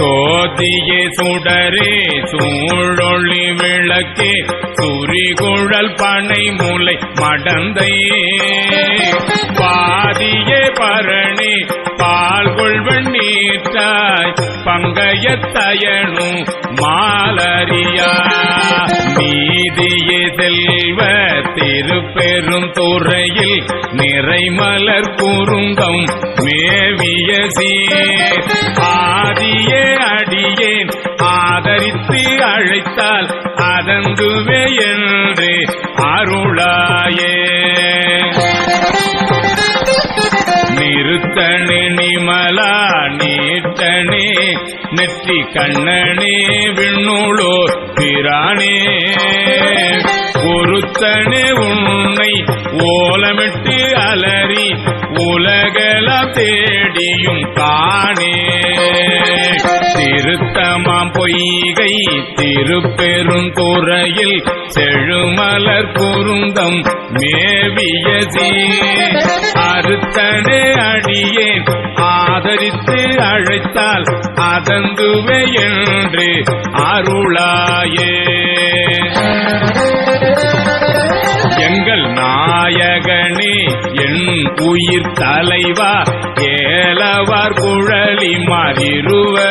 கோதியே சுடரே சூழொளி விளக்கே சுரிகுழல் பனை முலை மடந்தையே. பாதியே பரணி பால் கொள்வன் நீற்றாய் பங்கயத்தயனும் மாலரியா. நீதியே செல்வ திருப்பெரும் துறையில் நிறைமலர் குறுங்கம் மேவிய சீ ஆதியே அடியேன் ஆதரித்து அழைத்தால் அதந்துவே என்று அருளாயே. நிறுத்தணி நிமலா நீட்டனே நெற்றி கண்ணனே விண்ணுளோ பிரானே. பொருத்தனே உன்னை ஓலமிட்டு அலறி உலகல தேடியும் காணே. பொய்கை திருப்பெருந்துறையில் செழுமலர் குருந்தம் மேவிய அறுத்தனே அடியேன் ஆதரித்து அழைத்தால் அதந்துவே என்று அருளாயே எங்கள் நாயகனே என் உயிர் தலைவா ஏலவார் குழலி மாறிருவர்.